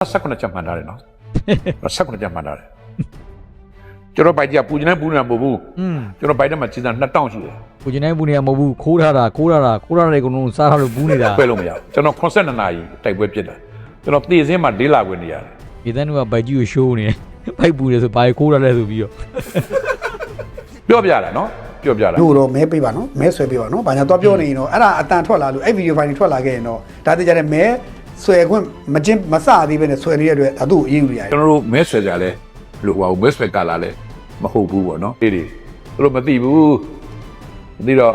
18ချက်မှန်ထားတယ်နော်18ချက်မှန်ထားတယ်ကျွန်တော်ပိုက်ကြပူကျင်နေပူနေတာမဟုတ်ဘူးอืมကျွန်တော်ပိုက်တဲ့မှာစီစဉ်2000ရှိတယ်ပူကျင်နေဘူးနေရမဟုတ်ဘူးခိုးထားတာခိုးထားတာခိုးထားတဲ့ကောင်လုံးစားထားလို့ဘူးနေတာခွဲလို့မရဘူးကျွန်တော်82နာရီတိုက်ပွဲဖြစ်တာကျွန်တော်တည်စင်းမှာ၄လခွင့်နေရတယ်ဒီတန်းကဘိုက်ကြီးကိုရှိုးနေတယ်ဘိုက်ပူတယ်ဆိုဘာခိုးထားလဲဆိုပြီးတော့ပြောပြတာနော်ပြောပြတာတို့တော့မဲပေးပါနော်မဲဆွဲပေးပါနော်။ဘာညာတော့ပြောနေရင်တော့အဲ့ဒါအတန်ထွက်လာလို့အဲ့ဗီဒီယိုဖိုင်တွေထွက်လာခဲ့ရင်တော့ဒါတည်းကြတဲ့မဲ ဆွဲခွင့်မကျင်းမစသေးပဲနဲ့ဆွဲနေတဲ့အတွက်ဒါသူ့ကိုအရေးယူရရတယ်ကျွန်တော်တို့မဲဆွဲကြလဲလို့ဟိုမဲဆွဲကလာလဲမဟုတ်ဘူးပေါ့နော်ဒီဒီသူတို့မသိဘူးမသိတော့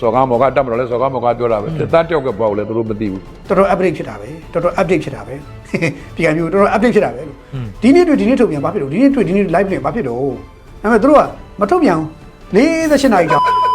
စော်ကားမော်ကတတ်မလို့လဲစော်ကားမော်ကပြောတာပဲတသားတယောက်ကပေါ့လဲသူတို့မသိဘူးတော်တော် update ဖြစ်တာပဲတော်တော် update ဖြစ်တာပဲပြန်မျိုးတော်တော် update ဖြစ်တာပဲလို့ဒီနေ့တွေ့ဒီနေ့ထုတ်ပြန်ဘာဖြစ်လို့ဒီနေ့တွေ့ဒီနေ့ live နဲ့ဘာဖြစ်လို့ဒါပေမဲ့တို့ကမထုတ်ပြန်ဘူး48နာရီကြော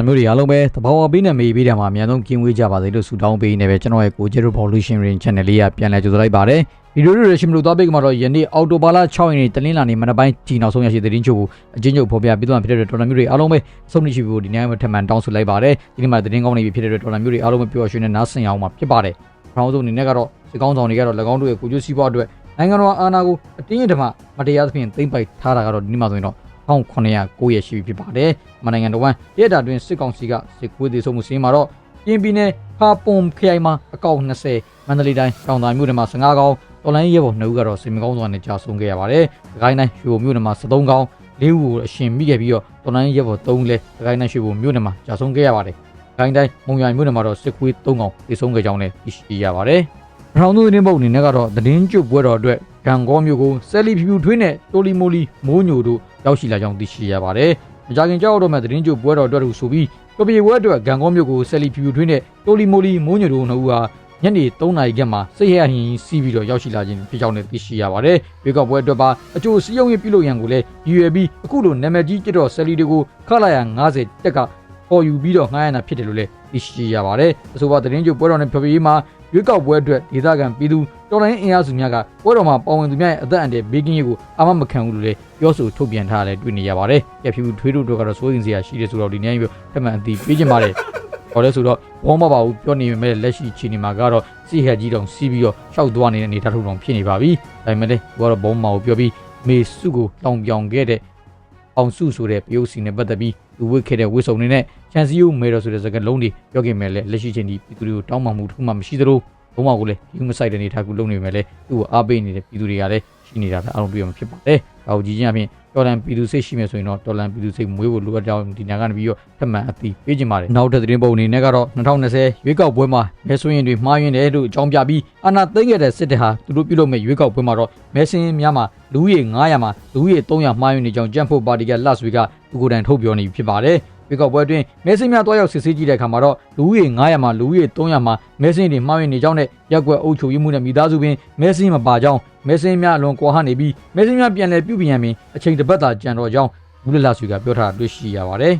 င်ပေါ်လာမျိုးတွေအားလုံးပဲတဘာဝပေးနဲ့မေးပေးတယ်မှာအများဆုံးကင်းဝေးကြပါစေလို့ဆုတောင်းပေးနေပဲကျွန်တော်ရဲ့ကို Zero Revolution Ring Channel လေးကပြန်လည်ကြိုဆိုလိုက်ပါတယ်ဗီဒီယိုတွေရှင်မလို့သွားပေးကြမှာတော့ယနေ့အော်တိုဘာလ6ရက်နေ့တနင်္လာနေ့မနက်ပိုင်းဒီနောက်ဆုံးရရှိတဲ့သတင်းချုပ်ကိုအချင်းချုပ်ဖော်ပြပေးသွားဖြစ်တဲ့တော်တော်မျိုးတွေအားလုံးပဲဆုံးဖြတ်ရှိဖို့ဒီနေ့မှထပ်မံတောင်းဆိုလိုက်ပါတယ်ဒီနေ့မှာသတင်းကောင်းတွေဖြစ်တဲ့တော်တော်မျိုးတွေအားလုံးပဲပျော်ရွှင်တဲ့နားဆင်အောင်မှာဖြစ်ပါတယ်ပထမဆုံးအနေနဲ့ကတော့စစ်ကောင်းဆောင်တွေကတော့၎င်းတို့ရဲ့ကိုကျိုးစီးပွားအတွက်နိုင်ငံတော်အာဏာကိုအတင်းအဓမ္မမတရားသဖြင့်သိမ်းပိုက်ထားတာကတော့ဒီနေ့မှဆိုရင်တော့ 1909ရက်ရှိပြီဖြစ်ပါတယ်။မနိုင်ငံတော်ဝန်ရဲတာတွင်စစ်ကောင်စီကစစ်ကွေးသေးဆုံးမှုစင်းမှာတော့ပြင်ပြည်နယ်ဟာပုံခရိုင်မှာအကောက်20မန္တလေးတိုင်းတောင်သာမြို့နယ်မှာ15ကောင်တော်လိုင်းရဲဘော်2ဦးကတော့စင်မကောင်းစွာနဲ့ကြာဆုံးခဲ့ရပါတယ်။ဒကိုင်းတိုင်းရွှေဘုံမြို့နယ်မှာ73ကောင်၄ဦးကိုအရှင်မိခဲ့ပြီးတော့တော်လိုင်းရဲဘော်3ဦးလည်းဒကိုင်းတိုင်းရွှေဘုံမြို့နယ်မှာကြာဆုံးခဲ့ရပါတယ်။ဒကိုင်းတိုင်းမုံရွာမြို့နယ်မှာတော့စစ်ကွေး3ကောင်သေဆုံးခဲ့ကြောင်းလည်းသိရှိရပါတယ်။ပထမဆုံးသတင်းပုတ်အနေနဲ့ကတော့သတင်းကျွတ်ပွဲတော်အတွက် ဂံကောမျိုးကိုဆယ်လီဖြူဖြူထွေးနဲ့တိုလီမိုလီမိုးညိုတို့ရောက်ရှိလာကြောင်းသိရှိရပါတယ်။မကြခင်ကြောက်တော့မဲ့သတင်းကျွတ်ပွဲတော်အတွက်လို့ဆိုပြီးကပြေပွဲအတွက်ဂံကောမျိုးကိုဆယ်လီဖြူဖြူထွေးနဲ့တိုလီမိုလီမိုးညိုတို့နှစ်ဦးဟာညနေ3နာရီခန့်မှာစိတ်ရဟင်စီးပြီးတော့ရောက်ရှိလာခြင်းဖြစ်ကြောင်းလည်းသိရှိရပါတယ်။ဘေကောက်ပွဲအတွက်ပါအကျိုးစည်းရုံးရေးပြုလုပ်ရန်ကိုလည်းရည်ရွယ်ပြီးအခုလိုနာမည်ကြီးကျတော့ဆယ်လီတွေကိုခလာရ90တက်ကပေါ်ယူပြီးတော့ငှားရတာဖြစ်တယ်လို့လည်းသိရှိရပါတယ်။အဆိုပါသတင်းကျွတ်ပွဲတော်နဲ့ဖျော်ဖြေရေးမှာ ရွေးကောက်ပွဲအတွက်ဒေသခံပြည်သူတော်လိုင်းအင်အားစုများကပွဲတော်မှာပါဝင်သူများရဲ့အသက်အန္တရာယ်ဘေးကင်းရေးကိုအာမမခံဘူးလို့လည်းပြောဆိုထုတ်ပြန်ထားတယ်တွေ့နေရပါတယ်။ကြဖြူထွေးတို့တို့ကတော့စိုးရင်စရာရှိတယ်ဆိုတော့ဒီနေ့မျိုးထပ်မံအသိပေးခြင်းပါတယ်။ဟောလဲဆိုတော့ဘောမပါဘူးပြောနေပေမဲ့လက်ရှိခြေနေမှာကတော့စီဟက်ကြီးတောင်စီးပြီးတော့ရှောက်သွားနေတဲ့အနေထားထုံတောင်ဖြစ်နေပါပြီ။ဒါပေမဲ့လည်းဘောတော့ဘောမပါဘူးပြောပြီးမေစုကိုတောင်ပြောင်ခဲ့တဲ့ အောင်စုဆိုတဲ့ပယုတ်စီနဲ့ပတ်သက်ပြီးသူဝစ်ခဲ့တဲ့ဝစ်စုံနေနဲ့ချန်စီယိုမေတော်ဆိုတဲ့စကားလုံးတွေပြောခဲ့မယ်လေလက်ရှိချိန်ဒီပြည်သူတွေကိုတောင်းပန်မှုတစ်ခုမှမရှိသလိုဘုံမကိုလည်းယူမဆိုင်တဲ့နေထားကူလုပ်နေမယ်လေသူ့ကိုအားပေးနေတဲ့ပြည်သူတွေကလည်းရှိနေတာပဲအားလုံးတွေ့ရမှာဖြစ်ပါတယ်။ ဒါကိုကြည့်ချင်းအပြင်တော်လန်ပြည်သူစိတ်ရှိမယ်ဆိုရင်တော့တော်လန်ပြည်သူစိတ်မွေးဖို့လိုအပ်ကြောင်းဒီညာကနေပြီးတော့ထပ်မံအသိပေးခြင်းပါတယ်။နောက်ထပ်သတင်းပုံအနေနဲ့ကတော့2020ရွေးကောက်ပွဲမှာမဲဆွေးရင်တွေမှားယွင်းတယ်လို့အကြောင်းပြပြီးအာဏာသိမ်းခဲ့တဲ့စစ်တပ်ဟာသူတို့ပြုလုပ်မဲ့ရွေးကောက်ပွဲမှာတော့မဲစင်းများမှာလူဦးရေ900မှာလူဦးရေ300မှားယွင်းနေကြောင်းကြံ့ဖို့ပါတီကလတ်ဆွေကသူကိုယ်တိုင်ထုတ်ပြောနေပြီဖြစ်ပါတယ်။ရွေးကောက်ပွဲအတွင်းမဲစင်းများတွားရောက်စစ်ဆေးကြည့်တဲ့အခါမှာတော့လူဦးရေ900မှာလူဦးရေ300မှာမဲစင်းတွေမှားယွင်းနေကြောင်းနဲ့ရက်ကွက်အုပ်ချုပ်ရေးမှုနဲ့မိသားစုပင်မဲစင်းမပါကြောင်း မဲစင်းများအလွန်ကွာဟနေပြီးမဲစင်းများပြန်လည်ပြုပြင်ရမည်အချိန်တစ်ပတ်သာကြံတော့ကြောင်းဘူးလလဆွေကပြောထားတာတွေ့ရှိရပါတယ်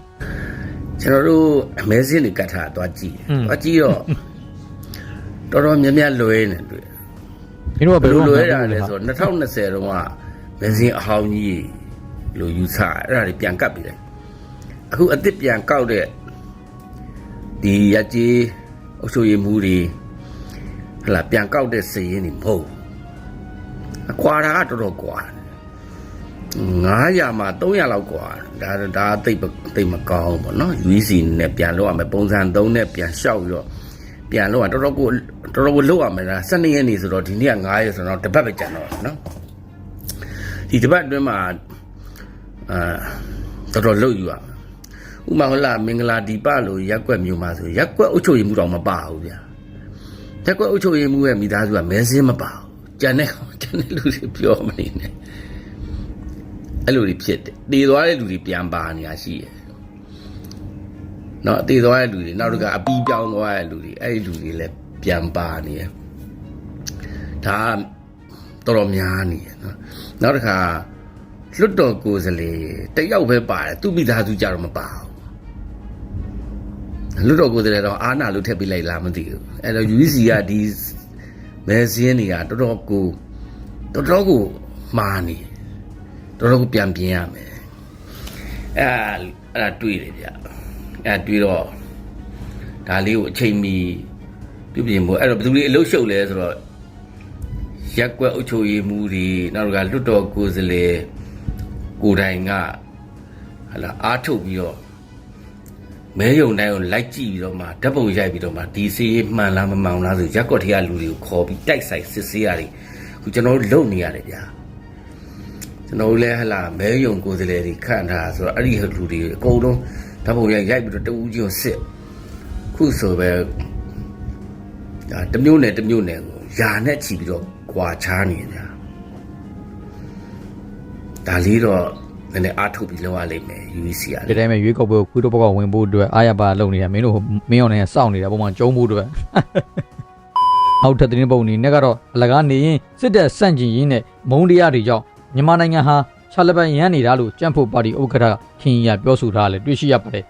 ကျွန်တော်တို့အမဲစင်းတွေကတ်ထားသွားကြည့်อืมသွားကြည့်တော့တော်တော်များများလွဲနေတွေ့။မင်းတို့ကဘယ်လိုလွဲလဲတာလဲဆိုတော့2020တုန်းကမဲစင်းအဟောင်းကြီးလို့ယူဆအဲ့ဒါတွေပြန်ကတ်ပြီလေအခုအစ်စ်ပြန်ကောက်တဲ့ဒီရကြီးအုပ်ချုပ်ရေးမှုတွေဟလာပြန်ကောက်တဲ့စည်ရင်းတွေမဟုတ်ဘူးအ ကွာတာကတော်တော်ကွာ900မှာ300လောက်ကွာဒါဒါတိတ်တိတ်မကောင်းဘူးပေါ့နော် UEC နဲ့ပြန်လောက်ရမယ်ပုံစံ3နဲ့ပြန်လျှောက်ပြီးတော့ပြန်လောက်ရတော်တော်ကိုတော်တော်ကိုလောက်ရမယ်လား12ရက်နေဆိုတော့ဒီနေ့က9ရက်ဆိုတော့တစ်ပတ်ပဲကြံတော့တာနော်ဒီတစ်ပတ်အတွင်းမှာအာတော်တော်လောက်ယူရမယ်ဥပမာဟုတ်လားမင်္ဂလာဒီပလို့ရက်ကွက်မျိုးမှာဆိုရက်ကွက်အုပ်ချုပ်ရေးမှုတော်မပါဘူးဗျာရက်ကွက်အုပ်ချုပ်ရေးမှုရဲ့မိသားစုကမဲစင်းမပါဘူး ကြံတဲ့ကြံတဲ့လူတွေပြောမနေနဲ့အဲ့လိုတွေဖြစ်တယ်တည်သွားတဲ့လူတွေပြန်ပါနေတာရှိတယ်နော်တည်သွားတဲ့လူတွေနောက်တစ်ခါအပီးပြောင်းသွားတဲ့လူတွေအဲ့ဒီလူတွေလည်းပြန်ပါနေတယ်ဒါကတော်တော်များနေတယ်နော်နောက်တစ်ခါလွတ်တော်ကိုယ်စလေတယောက်ပဲပါတယ်သူ့မိသားစုကြတော့မပါဘူးလွတ်တော်ကိုယ်စလေတော့အာနာလို့ထည့်ပေးလိုက်လားမသိဘူးအဲ့တော့ UEC ကဒီ မဲစင်းတွေကတော်တော်ကိုတော်တော်ကိုမာနေတော်တော်ကိုပြန်ပြင်ရမယ်အဲ့ဒါအဲ့ဒါတွေးတယ်ဗျအဲ့ဒါတွေးတော့ဒါလေးကိုအချိန်မီပြုပြင်ဖို့အဲ့တော့ဘယ်သူတွေအလုပ်ရှုပ်လဲဆိုတော့ရက်ကွက်အုပ်ချုပ်ရေးမှုတွေနောက်တစ်ခါလွတ်တော်ကိုယ်စားလှယ်ကိုယ်တိုင်ကဟလာအားထုတ်ပြီးတော့ မဲယုံတိုင်းကိုလိုက်ကြည့်ပြီးတော့မှဓာတ်ပုံရိုက်ပြီးတော့မှဒီစီးမှန်လားမမှန်လားဆိုရက်ကွက်ထရလူတွေကိုခေါ်ပြီးတိုက်ဆိုင်စစ်ဆေးရတယ်ခုကျွန်တော်တို့လုပ်နေရတယ်ဗျာကျွန်တော်တို့လည်းဟလာမဲယုံကိုယ်စလဲတွေခန့်ထားဆိုတော့အဲ့ဒီလူတွေအကုန်လုံးဓာတ်ပုံရိုက်ရိုက်ပြီးတော့တဦးချင်းကိုစစ်ခုဆိုပဲဒါတစ်မျိုးနဲ့တစ်မျိုးနဲ့ကိုယာနဲ့ချီပြီးတော့ကွာချားနေကြဒါလေးတော့ နည်းနည်းအားထုတ်ပြီးလောက်ရလိမ့်မယ် UEC ကဒီလည်းတိုင်းမှာရွေးကောက်ပွဲကိုခွေးတော့ဘက်ကဝင်ဖို့အတွက်အားရပါလုပ်နေတာမင်းတို့မင်းအောင်နဲ့စောင့်နေတာပုံမှန်ကျုံးဖို့အတွက်နောက်ထပ်သတင်းပုံအနေနဲ့ကတော့အလကားနေရင်စစ်တပ်စန့်ကျင်ရင်းနဲ့မုံတရားတွေကြောင့်မြန်မာနိုင်ငံဟာချလပန်ရန်နေတာလို့ကြံ့ဖို့ပါတီဥက္ကဋ္ဌခင်ကြီးကပြောဆိုထားတယ်တွေ့ရှိရပါတယ်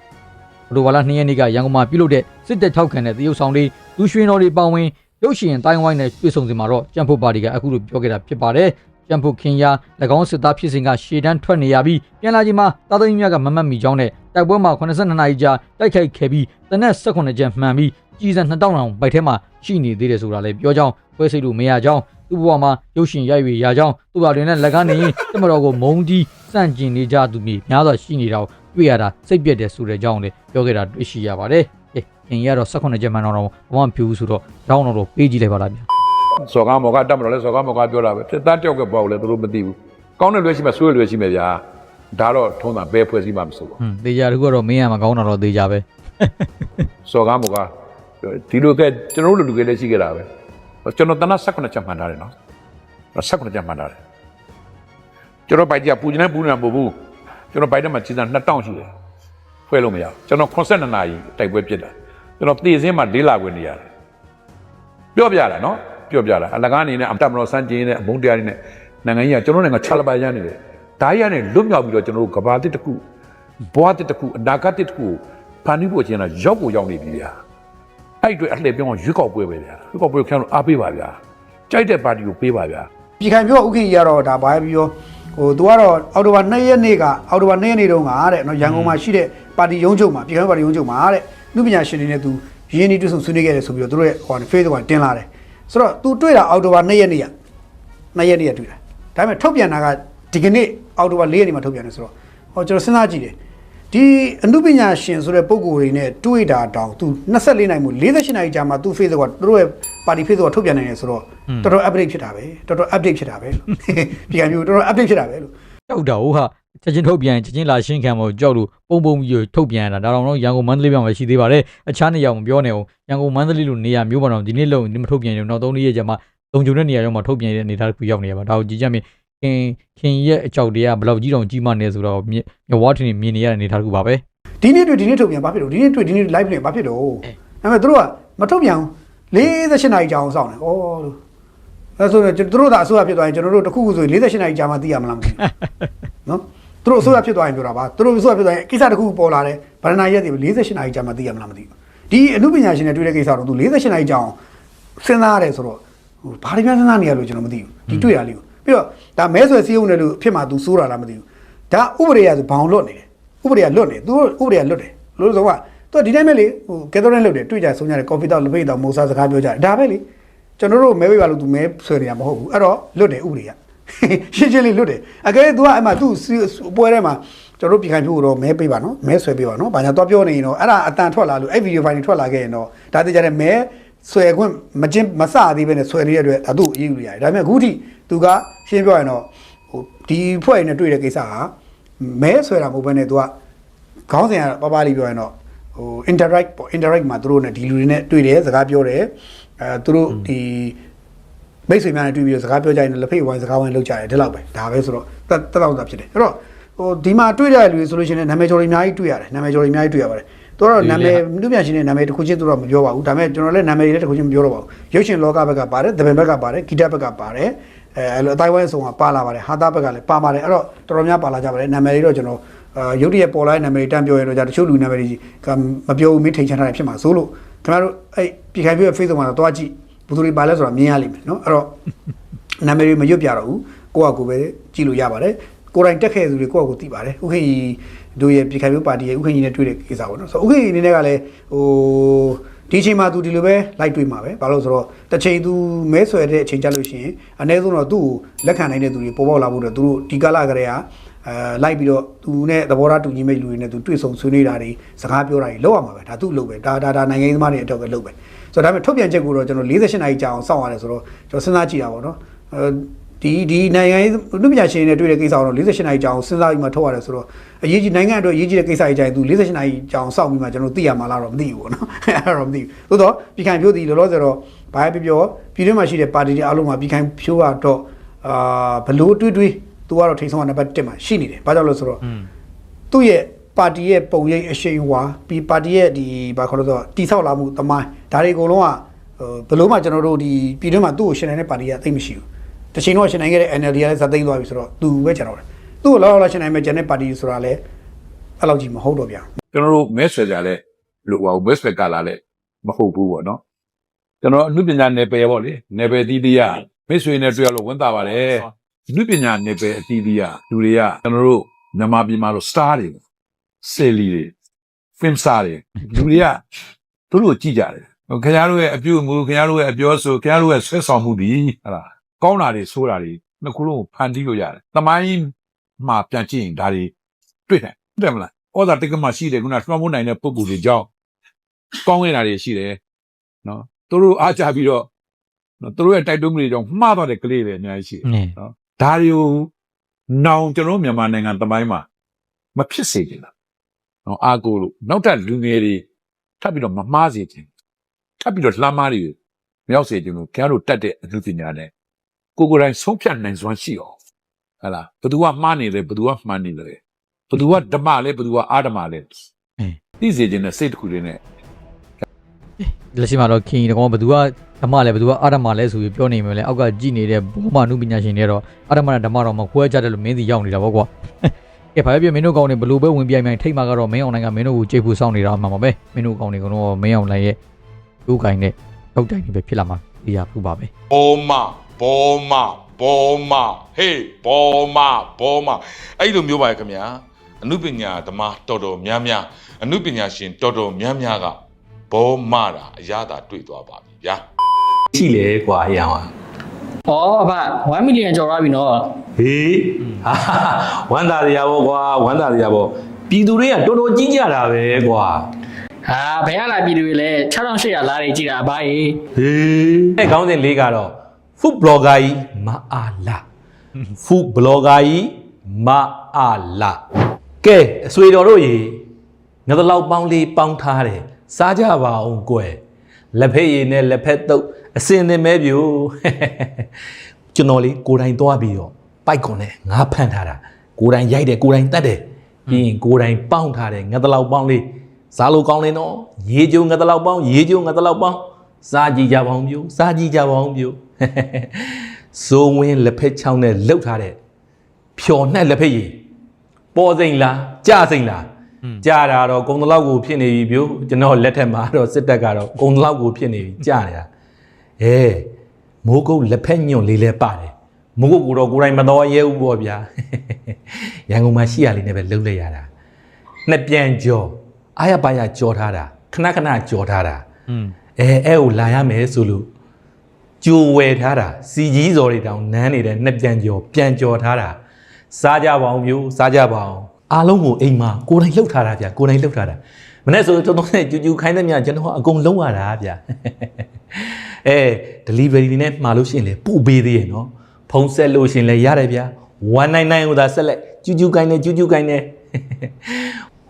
ဘဒိုဝါလာ2ရက်နေ့ကရန်ကုန်မှာပြုလုပ်တဲ့စစ်တပ်ထောက်ခံတဲ့တရုတ်ဆောင်တွေလူရွှေတော်တွေပါဝင်ရုပ်ရှင်တိုင်းဝိုင်းနဲ့တွေ့ဆုံစင်မှာတော့ကြံ့ဖို့ပါတီကအခုလိုပြောခဲ့တာဖြစ်ပါတယ် ကြံ့ဖို့ခင်ရ၎င်းစစ်သားဖြစ်စဉ်ကရှေ့တန်းထွက်နေရပြီးပြန်လာချိန်မှာတာသမီများကမမတ်မီကြောင်းနဲ့တိုက်ပွဲမှာ82နာရီကြာတိုက်ခိုက်ခဲ့ပြီးတနက်18ချက်မှန်ပြီးကြီးစံ2000တောင်ပိုက်ထဲမှာရှိနေသေးတယ်ဆိုတာလည်းပြောကြောင်းပွဲစိတ်လို့မရကြောင်းသူ့ဘဝမှာရုပ်ရှင်ရိုက်၍ရကြောင်းသူ့ဘာတွေနဲ့လက်ကားနေရင်တမတော်ကိုမုံကြီးစန့်ကျင်နေကြသူမျိုးများစွာရှိနေတာကိုတွေ့ရတာစိတ်ပြက်တယ်ဆိုတဲ့အကြောင်းလည်းပြောခဲ့တာတွေ့ရှိရပါတယ်။ကဲခင်ရတော့18ချက်မှန်တော့တော့ဘာမှမဖြစ်ဘူးဆိုတော့တောင်းတော့ပေးကြည့်လိုက်ပါလားဗျာ စော်ကားမော်ကတက်မတော်လဲစော်ကားမော်ကပြောတာပဲဖြစ်သားတယောက်ကပေါ့လဲသူတို့မသိဘူးကောင်းတဲ့လွဲရှိမှဆွေးလွဲရှိမှဗျာဒါတော့ထုံးတာဘယ်ဖွဲ့စည်းမှမစိုးဘူး။ဟွန်းတေချာတခုကတော့မင်းရမှာကောင်းတာတော့တေချာပဲစော်ကားမော်ကဒီလိုကကျွန်တော်တို့လူကလေးရှိကြတာပဲကျွန်တော်တနက်18ချက်မှန်ထားတယ်နော်18ချက်မှန်ထားတယ်ကျွန်တော်ပိုက်ကြပူနေပူနေတာမဟုတ်ဘူးကျွန်တော်ပိုက်တက်မှာကြီးစံ2000ရှိတယ်ဖွဲ့လို့မရဘူးကျွန်တော်82နာရီတိုက်ပွဲပြစ်တာကျွန်တော်တည်စင်းမှာ၄လခွင့်နေရတယ်ပြောပြတာနော် ပြောပြတာအလကားအနေနဲ့အတက်မတော်စမ်းကျင်းနဲ့အမုန်းတရားတွေနဲ့နိုင်ငံကြီးကကျွန်တော်နိုင်ငံခြားလပါရနေတယ်ဒါကြီးကနေလွတ်မြောက်ပြီးတော့ကျွန်တော်တို့ကဘာတစ်တစ်ခုဘဝတစ်တစ်ခုအနာဂတ်တစ်တစ်ခုကိုဖန်တီးဖို့ခြင်းတော့ရောက်ကိုရောက်နေပြီဗျာအဲ့ဒီအတွက်အလှည့်ပြောင်းရွေးကောက်ပွဲပဲဗျာရွေးကောက်ပွဲကိုခင်ဗျားတို့အားပေးပါဗျာကြိုက်တဲ့ပါတီကိုပေးပါဗျာပြည်ခိုင်ပြောဥက္ကဋ္ဌကြီးကတော့ဒါဘာပဲပြောဟိုသူကတော့အော်တိုဘာ2ရက်နေ့ကအော်တိုဘာ2ရက်နေ့တုန်းကတဲ့နော်ရန်ကုန်မှာရှိတဲ့ပါတီရုံးချုပ်မှာပြည်ခိုင်ပါတီရုံးချုပ်မှာတဲ့လူပညာရှင်တွေနဲ့သူရင်းနှီးတွေ့ဆုံဆွေးနွေးခဲ့တယ်ဆိုပြီးတော့သူတို့ရဲ့ဟို Facebook ကတင်လာတယ် ဆိုတော့သူတွေ့တာအော်တိုဘာ2ရက်နေ့က2ရက်နေ့ကတွေ့တာဒါပေမဲ့ထုတ်ပြန်တာကဒီကနေ့အော်တိုဘာ4ရက်နေ့မှာထုတ်ပြန်တယ်ဆိုတော့ဟောကျွန်တော်စဉ်းစားကြည့်တယ်ဒီအမှုပညာရှင်ဆိုတဲ့ပုံကိုယ်တွေနဲ့တွေ့တာတောင်သူ24နိုင်မှု48နိုင်ကြာမှသူ Facebook ကသူတို့ရဲ့ပါတီ Facebook ကထုတ်ပြန်နေတယ်ဆိုတော့တော်တော် update ဖြစ်တာပဲတော်တော် update ဖြစ်တာပဲပြည်ခိုင်မျိုးတော်တော် update ဖြစ်တာပဲလို့။ကြောက်တာဟုတ်ဟာ ချက်ချင်းထုတ်ပြန်ချက်ချင်းလာရှင်းခံမို့ကြောက်လို့ပုံပုံပြီးထုတ်ပြန်ရတာဒါတော့တော့ရန်ကုန်မန္တလေးပြောင်းပဲရှိသေးပါတယ်။အခြားနေရာမပြောနေအောင်ရန်ကုန်မန္တလေးလိုနေရာမျိုးပေါ်တော့ဒီနေ့လုံးဒီမထုတ်ပြန်ရင်နောက်3ရက်ကြာမှလုံခြုံတဲ့နေရာရောက်မှထုတ်ပြန်ရတဲ့အနေအထားတစ်ခုရောက်နေရပါဒါကိုကြည့်ကြမြင်ခင်ခင်ရဲ့အကြောက်တရားဘယ်လောက်ကြီးတောင်ကြီးမှနေဆိုတော့မြမြဝါထင်းမြင်နေရတဲ့အနေအထားတစ်ခုပါပဲ။ဒီနေ့တွေ့ဒီနေ့ထုတ်ပြန်ဘာဖြစ်လို့ဒီနေ့တွေ့ဒီနေ့ live နေဘာဖြစ်လို့ဒါပေမဲ့သူတို့ကမထုတ်ပြန်ဘူး48နာရီကြာအောင်စောင့်တယ်ဩလို့အဲဆိုတော့သူတို့သာအစိုးရဖြစ်သွားရင်ကျွန်တော်တို့တခုခုဆိုရင်48နာရီကြာမှသိရမလားမသိဘူးနော် သူတို့အစိုးရဖြစ်သွားရင်ပြောတာပါသူတို့အစိုးရဖြစ်သွားရင်ကိစ္စတစ်ခုပေါ်လာတယ်ဗရဏာရက်တွေ48နာရီကြာမှသိရမလားမသိဘူးဒီအမှုပညာရှင်တွေတွေ့တဲ့ကိစ္စတော့သူ48နာရီကြာအောင်စဉ်းစားရတယ်ဆိုတော့ဟိုဘာတွေများစဉ်းစားနေရလို့ကျွန်တော်မသိဘူးဒီတွေ့ရလေးကိုပြီးတော့ဒါမဲဆွယ်စည်းရုံးတယ်လို့ဖြစ်မှသူစိုးတာလားမသိဘူးဒါဥပဒေရဆိုဘောင်လွတ်နေတယ်ဥပဒေကလွတ်နေသူဥပဒေကလွတ်တယ်လို့ဆိုတော့သူဒီတိုင်းပဲလေဟိုကက်သရစ်လွတ်တယ်တွေ့ကြဆုံးကြတယ်ကော်ဖီတော့လပိတ်တော့မိုးစားစကားပြောကြတယ်ဒါပဲလေကျွန်တော်တို့မဲပေးပါလို့သူမဲဆွဲနေရမဟုတ်ဘူးအဲ့တော့လွတ်တယ်ဥပဒေက ရှင်းရှင်းလေးလွတ်တယ်အကယ်သူကအဲ့မှာသူပွဲထဲမှာကျွန်တော်တို့ပြည်ခိုင်ဖြို့တော့မဲပေးပါနော်မဲဆွဲပေးပါနော်ဘာညာတော့ပြောနေရင်တော့အဲ့ဒါအတန်ထွက်လာလို့အဲ့ဗီဒီယိုဖိုင်တွေထွက်လာခဲ့ရင်တော့ဒါတကြတဲ့မဲဆွဲခွင့်မကျင်းမစသေးပဲနဲ့ဆွဲနေတဲ့အတွက်ဒါသူ့အရေးယူရတယ်ဒါပေမဲ့အခုထိသူကရှင်းပြောရင်တော့ဟိုဒီဖွဲ့နဲ့တွေ့တဲ့ကိစ္စကမဲဆွဲတာမဟုတ်ဘဲနဲ့သူကခေါင်းစဉ်ကပပလေးပြောရင်တော့ဟို interact ပေါ့ interact မှာသူတို့ ਨੇ ဒီလူတွေနဲ့တွေ့တယ်စကားပြောတယ်အဲသူတို့ဒီ မိတ်ဆွေများနဲ့တွေ့ပြီးတော့စကားပြောကြရင်လက်ဖိတ်ဝိုင်းစကားဝိုင်းလုပ်ကြတယ်ဒီလောက်ပဲဒါပဲဆိုတော့တက်တက်တော့တာဖြစ်တယ်အဲ့တော့ဟိုဒီမှာတွေ့တဲ့လူတွေဆိုလို့ရှိရင်နာမည်ကျော်တွေအများကြီးတွေ့ရတယ်နာမည်ကျော်တွေအများကြီးတွေ့ရပါတယ်သူတို့နာမည်လူပြန်ရှင်တဲ့နာမည်တစ်ခုချင်းသူတို့မပြောပါဘူးဒါပေမဲ့ကျွန်တော်လည်းနာမည်တွေလည်းတစ်ခုချင်းမပြောတော့ပါဘူးရုပ်ရှင်လောကဘက်ကပါတယ်သဘင်ဘက်ကပါတယ်ဂီတဘက်ကပါတယ်အဲအဲ့လိုအတိုင်းဝိုင်းဆောင်ကပါလာပါတယ်ဟာတာဘက်ကလည်းပါပါတယ်အဲ့တော့တော်တော်များပါလာကြပါတယ်နာမည်တွေတော့ကျွန်တော်အာရုပ်တရက်ပေါ်လာတဲ့နာမည်တွေတန်းပြောရတော့じゃတချို့လူနာမည်တွေကမပြောဘူးမင်းထိန်ချန်ထားတယ်ဖြစ်မှာဆိုလို့ခင်ဗျားတို့အဲ့ပြည်ခိုင်ပြည့် Facebook မှာတော့တွားကြည့် ဘယ်သူတွေပါလဲဆိုတာမြင်ရလိမ့်မယ်နော်အဲ့တော့နာမည်တွေမရွတ်ပြတော့ဘူးကိုယ့်အကူပဲကြည့်လို့ရပါတယ်ကိုယ်တိုင်တက်ခဲ့တဲ့သူတွေကိုယ့်အကူသိပါတယ်ဥက္ကဋ္ဌတို့ရဲ့ပြည်ခိုင်မျိုးပါတီရဲ့ဥက္ကဋ္ဌနဲ့တွေ့တဲ့ကိစ္စပေါ့နော်ဆိုတော့ဥက္ကဋ္ဌအနေနဲ့ကလည်းဟိုဒီအချိန်မှာသူဒီလိုပဲလိုက်တွေ့မှာပဲဘာလို့လဲဆိုတော့တစ်ချိန်သူမဲဆွယ်တဲ့အချိန်ကြလို့ရှိရင်အနည်းဆုံးတော့သူ့ကိုလက်ခံနိုင်တဲ့သူတွေပေါ်ပေါက်လာဖို့တော့သူတို့ဒီကာလကလေးကအဲလိုက်ပြီးတော့သူနဲ့သဘောထားတူညီမဲ့လူတွေနဲ့သူတွေ့ဆုံဆွေးနွေးတာတွေစကားပြောတာတွေလုပ်ရမှာပဲဒါသူ့လုပ်ပဲဒါဒါဒါနိုင်ငံရေးသမားတွေအတွက်ပဲလုပ်ပဲ ဆိုတော့ဒါပေမဲ့ထုတ်ပြန်ချက်ကိုတော့ကျွန်တော်48နာရီကြာအောင်စောင့်ရတယ်ဆိုတော့ကျွန်တော်စဉ်းစားကြည့်တာပေါ့နော်အဲဒီဒီနိုင်ငံရေးလူပညာရှင်တွေနဲ့တွေ့တဲ့ကိစ္စကိုတော့48နာရီကြာအောင်စဉ်းစားပြီးမှထုတ်ရတယ်ဆိုတော့အရေးကြီးနိုင်ငံအတွက်အရေးကြီးတဲ့ကိစ္စကြီးကြာရင်သူ48နာရီကြာအောင်စောင့်ပြီးမှကျွန်တော်သိရမှာလားတော့မသိဘူးပေါ့နော်အဲ့တော့မသိဘူးသို့တော့ပြည်ခိုင်ဖြိုးဒီလောလောဆယ်တော့ဘာပဲပြောပြောပြည်တွင်းမှာရှိတဲ့ပါတီတွေအားလုံးမှာပြည်ခိုင်ဖြိုးကတော့အာဘလို့တွေးတွေးသူကတော့ထိန်ဆောင်ကနံပါတ်1မှာရှိနေတယ်ဘာကြောင့်လဲဆိုတော့သူ့ရဲ့ပါတီရဲ့ပုံရိပ်အရှိန်အဝါပြီးပါတီရဲ့ဒီဘာခေါ်လို့ဆိုတော့တိဆောက်လာမှုသမိုင်း ဒါတွေအကုန်လုံးကဟိုဘယ်လို့မှကျွန်တော်တို့ဒီပြည်တွင်းမှာသူ့ကိုရှင်နိုင်တဲ့ပါတီကသိမရှိဘူးတစ်ချိန်တော့ရှင်နိုင်ခဲ့တဲ့ NLD ကလည်းဇာတ်သိမ်းသွားပြီဆိုတော့သူပဲကျွန်တော်တယ်သူ့ကိုလောက်လောက်ရှင်နိုင်မဲ့ဂျန်တဲ့ပါတီဆိုတာလည်းအဲ့လောက်ကြီးမဟုတ်တော့ဗျာကျွန်တော်တို့မဲဆွယ်ကြလဲလို့ဟောမဲဆွယ်ကလာလဲမဟုတ်ဘူးပေါ့နော်ကျွန်တော်အနုပညာနယ်ပယ်ပေါ့လေနယ်ပယ်တီးတီးရမဲဆွေနဲ့တွေ့ရလို့ဝန်တာပါတယ်အနုပညာနယ်ပယ်အတီးတီးရလူတွေကကျွန်တော်တို့မြန်မာပြည်မှာလို့ star တွေဆယ်လီတွေ film star တွေလူတွေကသူတို့ကိုကြည့်ကြတယ်ဟို ခင်ဗျားတို့ရဲ့အပြုအမူခင်ဗျားတို့ရဲ့အပြောဆိုခင်ဗျားတို့ရဲ့ဆွဲဆောင်မှုဒီဟလာကောင်းတာတွေဆိုးတာတွေနှစ်ခုလုံးကိုဖန်တီးလို့ရတယ်တမိုင်းမှာပြန်ကြည့်ရင်ဒါတွေတွေ့တယ်တွေ့မလားဩဇာတိတ်ကမှရှိတယ်ခုနလွှမ်းမိုးနိုင်တဲ့ပုံကူတွေကြောင့်ကောင်းနေတာတွေရှိတယ်နော်သူတို့အားကြပြီးတော့နော်သူတို့ရဲ့တိုက်တွန်းမှုတွေကြောင့်မှားသွားတဲ့ကလေးတွေအများကြီးရှိတယ်နေနော်ဒါတွေကိုနောင်ကျွန်တော်တို့မြန်မာနိုင်ငံတမိုင်းမှာမဖြစ်စေချင်တာနော်အာကိုလို့နောက်ထပ်လူငယ်တွေထပ်ပြီးတော့မမှားစေချင် ထပ်ပြီးတော့လှမ်းမားတွေမရောက်စေချင်လို့ခင်ဗျားတို့တတ်တဲ့အမှုပညာနဲ့ကိုယ်ကိုယ်တိုင်ဆုံးဖြတ်နိုင်စွမ်းရှိအောင်ဟဲ့လားဘယ်သူကမှားနေလဲဘယ်သူကမှန်နေလဲဘသူကဓမ္မလဲဘသူကအာဓမ္မလဲသိစေခြင်းနဲ့စိတ်တစ်ခုလေးနဲ့လက်ရှိမှာတော့ခင်ကြီးတကောင်ဘယ်သူကဓမ္မလဲဘယ်သူကအာဓမ္မလဲဆိုပြီးပြောနေမယ်လေအောက်ကကြည်နေတဲ့ဘောမနုပညာရှင်တွေကတော့အာဓမ္မနဲ့ဓမ္မတော့မခွဲကြတယ်လို့မင်းစီရောက်နေတာပေါ့ကွာကဲဘာပဲပြောမင်းတို့ကောင်းနေဘလို့ပဲဝင်ပြိုင်ပြိုင်ထိတ်မှာကတော့မင်းအောင်နိုင်ကမင်းတို့ကိုကြိတ်ဖို့စောင့်နေတာအမှန်ပါပဲမင်းတို့ကောင်းနေကတော့မင်းအောင်နိုင်ရဲ့ဒု က္ကိုင်းနဲ့ထုတ်တိုင်နေပဲဖြစ်လာမှာပြရဖို့ပါပဲဘောမဘောမဘောမဟေးဘောမဘောမအဲ့လိုမျိုးပါရဲ့ခင်ဗျာအနုပညာဓမ္မတော်တော်များများအနုပညာရှင်တော်တော်များများကဘောမတာအရသာတွေ့သွားပါပြီဗျာရှိလေကွာအရာဟာ။ဩအဖ1 million ကျော်သွားပြီနော်ဟေးဟာဝမ်းသာရပါကွာဝမ်းသာရပါပြည်သူတွေကတော်တော်ကြီးကြတာပဲကွာ။ ဟာဘယ်ရလာပြည်သူတွေလဲ6800လားတွေကြည်တာအဘကြီးဟေးအဲခေါင်းစဉ်လေးကတော့ food blogger ကြီးမအားလာ food blogger ကြီးမအားလာကဲအဆွေတော်တို့ရေငါတို့လောက်ပေါင်းလေးပေါင်းထားတယ်စားကြပါအောင်ကွယ်လက်ဖက်ရည်နဲ့လက်ဖက်တုပ်အစင်သင်မဲပြိုကျွန်တော်လေးကိုယ်တိုင်သွားပြီးတော့ပိုက်ကွန်နဲ့ငါဖန့်ထားတာကိုယ်တိုင်ရိုက်တယ်ကိုယ်တိုင်တတ်တယ်ပြီးရင်ကိုယ်တိုင်ပေါင်းထားတယ်ငါတို့လောက်ပေါင်းလေး စားလို့ကောင်းလေနော်ရေကြုံငါတို့လောက်ပေါင်းရေကြုံငါတို့လောက်ပေါင်းစားကြည့်ကြပါအောင်ပြိုစားကြည့်ကြပါအောင်ပြိုစိုးဝင်းလက်ဖက်ချောင်းနဲ့လှုပ်ထားတဲ့ဖြော်နှက်လက်ဖက်ရည်ပေါ်စိန်လားကြစိန်လားကြတာတော့ကုံတလောက်ကိုဖြစ်နေပြီပြိုကျွန်တော်လက်ထက်မှာတော့စစ်တပ်ကတော့ကုံတလောက်ကိုဖြစ်နေပြီကြနေတာအဲမိုးကုတ်လက်ဖက်ညွန့်လေးလဲပါတယ်မိုးကုတ်ကိုတော့ကိုယ်တိုင်မတော်ရဲဘူးပေါ့ဗျာရန်ကုန်မှာရှိရလေးနဲ့ပဲလှုပ်လိုက်ရတာနှစ်ပြန်ကြော် အားရပါရကြော်ထားတာခဏခဏကြော်ထားတာอืมအဲအဲ့ကိုလာရမယ်ဆိုလို့ကြိုဝယ်ထားတာစီကြီးစော်တွေတောင်နန်းနေတဲ့နှစ်ပြန်ကြော်ပြန်ကြော်ထားတာစားကြပါအောင်မျိုးစားကြပါအောင်အားလုံးကိုအိမ်မှာကိုယ်တိုင်လှုပ်ထားတာဗျကိုယ်တိုင်လှုပ်ထားတာမနေ့ဆိုတော့တော့နဲ့ကျူကျူခိုင်းတဲ့မြကျွန်တော်ကအကုန်လုံးရတာဗျအဲ delivery နဲ့မှာလို့ရှိရင်လေပို့ပေးသေးရဲ့နော်ဖုန်းဆက်လို့ရှိရင်လည်းရတယ်ဗျ199ကိုသာဆက်လိုက်ကျူကျူခိုင်းနေကျူကျူခိုင်းနေ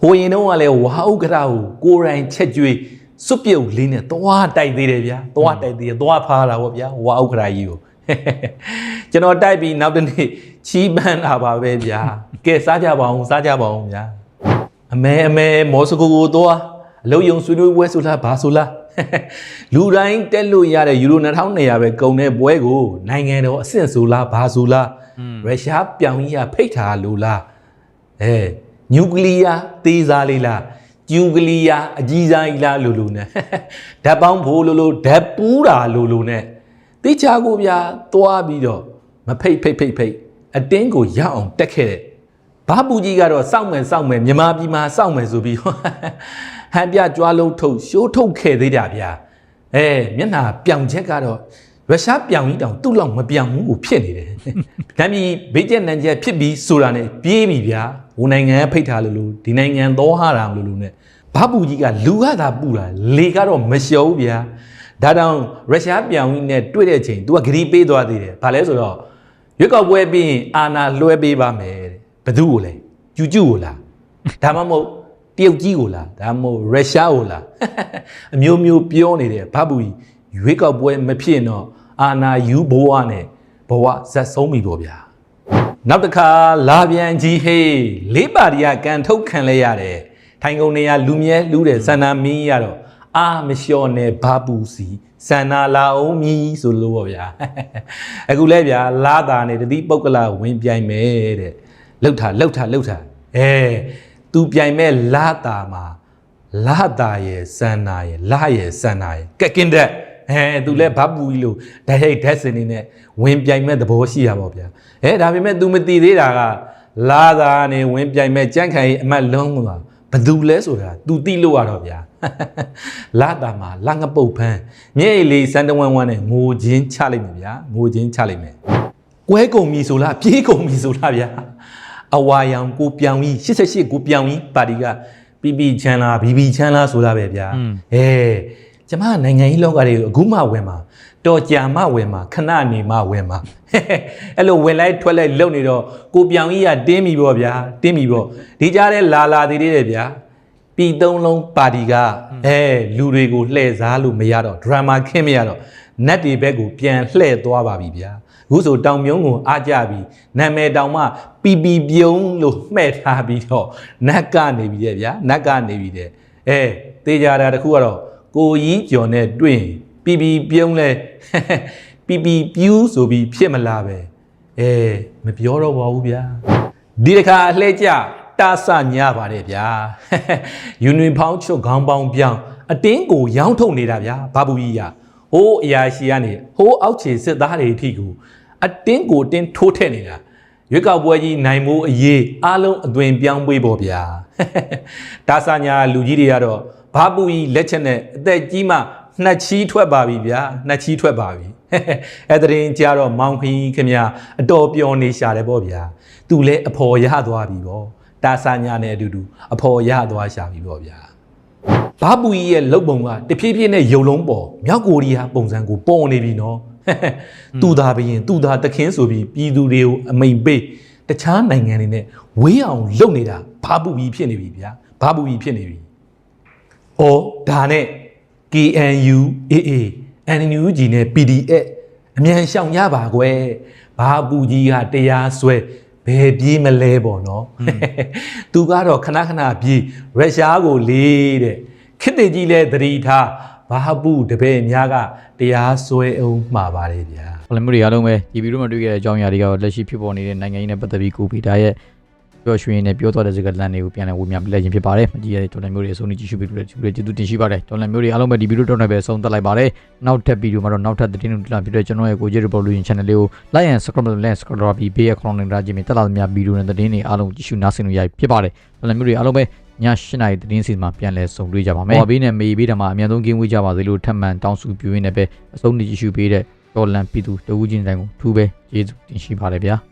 ဟိုရင်တော့ကလည်းဝါဥက္ကရာကိုကိုယ်တိုင်ချက်ကျွေးစွပ်ပြုတ်လေးနဲ့သွားတိုက်သေးတယ်ဗျာသွားတိုက်သေးတယ်သွားဖားတာပေါ့ဗျာဝါဥက္ကရာကြီးကိုကျွန်တော်တိုက်ပြီးနောက်တစ်နေ့ချီးပန်းတာပါပဲဗျာကဲစားကြပါအောင်စားကြပါအောင်ဗျာအမဲအမဲမော်စကိုကိုသွားအလုံးယုံဆွေးနွေးပွဲဆိုလားဘာဆိုလားလူတိုင်းတက်လို့ရတဲ့ယူရို2200ပဲကုန်တဲ့ပွဲကိုနိုင်ငံတော်အဆင့်ဆိုလားဘာဆိုလားရုရှားပြောင်ကြီးကဖိတ်ထားလို့လားအဲ နျူကလ িয়ার သေးစားလေးလားကျူကလီယာအကြီးစားကြီးလားလို့လို့နဲ့ဓာတ်ပေါင်းဖို့လို့လို့ဓာတ်ပူးတာလို့လို့နဲ့တိချာကိုဗျာတွားပြီးတော့မဖိတ်ဖိတ်ဖိတ်ဖိတ်အတင်းကိုရအောင်တက်ခဲ့တယ်ဘာပူကြီးကတော့စောက်မယ်စောက်မယ်မြမပြီမှာစောက်မယ်ဆိုပြီးဟန်ပြကြွားလုံးထုတ်ရှိုးထုတ်ခဲ့သေးတာဗျာအဲမျက်နှာပြောင်ချက်ကတော့ရုရှားပြောင်ကြီးတောင်သူ့လောက်မပြောင်ဘူးကိုဖြစ်နေတယ်။ဒါမြည်ဘေးကျက်နန်ကျက်ဖြစ်ပြီးဆိုတာနဲ့ပြေးပြီဗျာ။ ဟိုနိုင်ငံကဖိတ်ထားလို့လို့ဒီနိုင်ငံသောဟာတာမလို့လို့ ਨੇ ဘာပူကြီးကလူကသာပူတာလေကတော့မလျှော်ဘူးဗျာဒါတောင်ရုရှားပြောင်ကြီးနဲ့တွေ့တဲ့အချိန် तू ကဂရီပေးသွားသေးတယ်ဘာလဲဆိုတော့ရွက်ကောက်ပွဲပြီးရင်အာနာလွှဲပေးပါမယ်တဲ့ဘသူကိုလဲကျူကျူကိုလားဒါမှမဟုတ်တရုတ်ကြီးကိုလားဒါမှမဟုတ်ရုရှားကိုလားအမျိုးမျိုးပြောနေတယ်ဘာပူကြီးရွေးကောက်ပွဲမဖြစ်တော့အာနာယူဘဝနဲ့ဘဝဇက်ဆုံးပြီပေါ့ဗျာ နောက်တစ်ခါလာပြန်ကြီးဟေးလေးပါရီကကန်ထုတ်ခံလဲရတယ်ထိုင်ကုန်နေရလူမြဲလူတဲ့စန္နာမင်းကြီးကတော့အာမလျှော့နဲ့ဘာပူစီစန္နာလာအောင်မီဆိုလို့ပေါ့ဗျာအခုလဲဗျာလာတာနဲ့တတိပုတ်ကလာဝင်ပြိုင်မယ်တဲ့လှုပ်တာလှုပ်တာလှုပ်တာအဲသူပြိုင်မဲ့လာတာမှာလာတာရဲ့စန္နာရဲ့လာရဲ့စန္နာရဲ့ကက်ကင်တဲ့ အဲသူလဲဘာပူကြီးလို့ဓာတ်ဟိတ်ဓာတ်စင်နေနဲ့ဝင်ပြိုင်မဲ့သဘောရှိရပါဗျာအဲဒါပေမဲ့ तू မသိသေးတာကလာတာနဲ့ဝင်ပြိုင်မဲ့ကြန့်ခိုင်အမတ်လုံးကဘယ်သူလဲဆိုတာ तू သိလို့ရတော့ဗျာလာတာမှာလာငပုတ်ဖန်းမြဲ့လေးစန်တဝမ်းဝမ်းနဲ့ငိုချင်းချလိုက်မယ်ဗျာငိုချင်းချလိုက်မယ်ကွဲကုန်ပြီဆိုလားပြေးကုန်ပြီဆိုလားဗျာအဝါရောင်ကိုပြောင်ကြီး88ကိုပြောင်ကြီးပါတီကပြပြချမ်းလားဘီဘီချမ်းလားဆိုတာပဲဗျာအဲ ကျမကနိုင်ငံရေးလောကတွေကိုအခုမှဝင်မှာတော်ကြာမှဝင်မှာခဏနေမှဝင်မှာအဲ့လိုဝင်လိုက်ထွက်လိုက်လုံနေတော့ကိုပြောင်ကြီးကတင်းပြီပေါ့ဗျာတင်းပြီပေါ့ဒီကြားထဲလာလာသေးတယ်ဗျာပြည်သုံးလုံးပါတီကအဲလူတွေကိုလှည့်စားလို့မရတော့ဒရမာခင်းမရတော့နတ်တွေဘက်ကိုပြန်လှည့်သွားပါပြီဗျာအခုဆိုတောင်မြုံကိုအားကြပြီနာမည်တောင်မှပီပီပြုံးလို့မှဲ့ထားပြီးတော့နတ်ကနေပြီတဲ့ဗျာနတ်ကနေပြီတဲ့အဲတေးကြတာတခုကတော့ ကိုကြီးကျော်နဲ့တွေ့ရင်ပီပီပြုံးလဲပီပီပြူးဆိုပြီးဖြစ်မလားပဲအဲမပြောတော့ပါဘူးဗျာဒီတစ်ခါအလှဲကြတာဆညပါတယ်ဗျာယူနီဖောင်းချွတ်ခေါင်းပေါင်းပြောင်းအတင်းကိုရောင်းထုတ်နေတာဗျာဘာဘူးကြီးရဟိုးအရာရှိကနေဟိုးအောက်ခြေစစ်သားတွေအထိကိုအတင်းကိုအတင်းထိုးထည့်နေတာရွေးကောက်ပွဲကြီးနိုင်မိုးအရေးအားလုံးအသွင်ပြောင်းပေးပေါ့ဗျာတာဆညာလူကြီးတွေကတော့ ဘာပူကြီးလက်ချက်နဲ့အသက်ကြီးမှနှစ်ချီးထွက်ပါပြီဗျာနှစ်ချီးထွက်ပါပြီအဲ့တရင်ကြတော့မောင်ခင်းခင်ဗျာအတော်ပျော်နေရှာတယ်ပေါ့ဗျာသူလဲအဖော်ရသွားပြီပေါ့တာဆညာနဲ့အတူတူအဖော်ရသွားရှာပြီပေါ့ဗျာဘာပူကြီးရဲ့လုတ်ပုံကတဖြည်းဖြည်းနဲ့ယုံလုံးပေါ်မြောက်ကိုရီးယားပုံစံကိုပေါ်နေပြီနော်သူသာဘရင်သူသာတခင်းဆိုပြီးပြည်သူတွေကိုအမိန်ပေးတခြားနိုင်ငံတွေနဲ့ဝေးအောင်လုပ်နေတာဘာပူကြီးဖြစ်နေပြီဗျာဘာပူကြီးဖြစ်နေပြီ။ အော်ဒါနဲ့ KNU AA NUG နဲ့ PDF အမြန်ရှောင်ရပါကွယ်။ဘာပူကြီးကတရားစွဲဘယ်ပြေးမလဲပေါ့နော်။ तू ကတော့ခဏခဏပြေးရုရှားကိုလေးတဲ့။ခစ်တေကြီးလဲသတိထားဘာပူတပည့်များကတရားစွဲအောင်မှာပါတယ်ဗျာ။ပလမျိုးတွေအားလုံးပဲဒီဗီဒီယိုမှာတွေ့ခဲ့တဲ့အကြောင်းအရာတွေကတော့လက်ရှိဖြစ်ပေါ်နေတဲ့နိုင်ငံရေးနဲ့ပတ်သက်ပြီးကိုပီတာရဲ့ ပြောရွှင်နဲ့ပြောသွားတဲ့စကားလမ်းတွေကိုပြန်လည်ဝေမျှပြလိုက်ခြင်းဖြစ်ပါတယ်။မကြည့်ရတဲ့တော်လမျိုးတွေအဆုံးထိကြည့်ရှုပြီးလို့ကျေးဇူးကျေးဇူးတင်ရှိပါတယ်။တော်လမျိုးတွေအားလုံးပဲဒီဗီဒီယိုတော့နဲ့ပဲဆုံးသက်လိုက်ပါတယ်။နောက်ထပ်ဗီဒီယိုမှာတော့နောက်ထပ်သတင်းတွေတင်လာဖြစ်တဲ့ကျွန်တော်ရဲ့ကိုကြီး Revolution Channel လေးကို like and subscribe လုပ် like subscribe ပြီးဘေးအခေါင်းနဲ့ဒါကြည့်မြင်တက်လာသမျှဗီဒီယိုနဲ့သတင်းတွေအားလုံးကြည့်ရှုနားဆင်လို့ရဖြစ်ပါတယ်။တော်လမျိုးတွေအားလုံးပဲည8နာရီသတင်းစီမှာပြန်လည်ဆုံတွေ့ကြပါမယ်။ဟောဘေးနဲ့မေးဘေးတမှာအများဆုံးကင်းဝေးကြပါစေလို့ထပ်မံတောင်းဆုပြုရင်းနဲ့ပဲအဆုံးထိကြည့်ရှုပေးတဲ့တော်လန်ပြည်သူတဦးချင်းတိုင်းကိုထူးပဲကျေးဇူးတင်ရှိပါတယ်ဗျာ။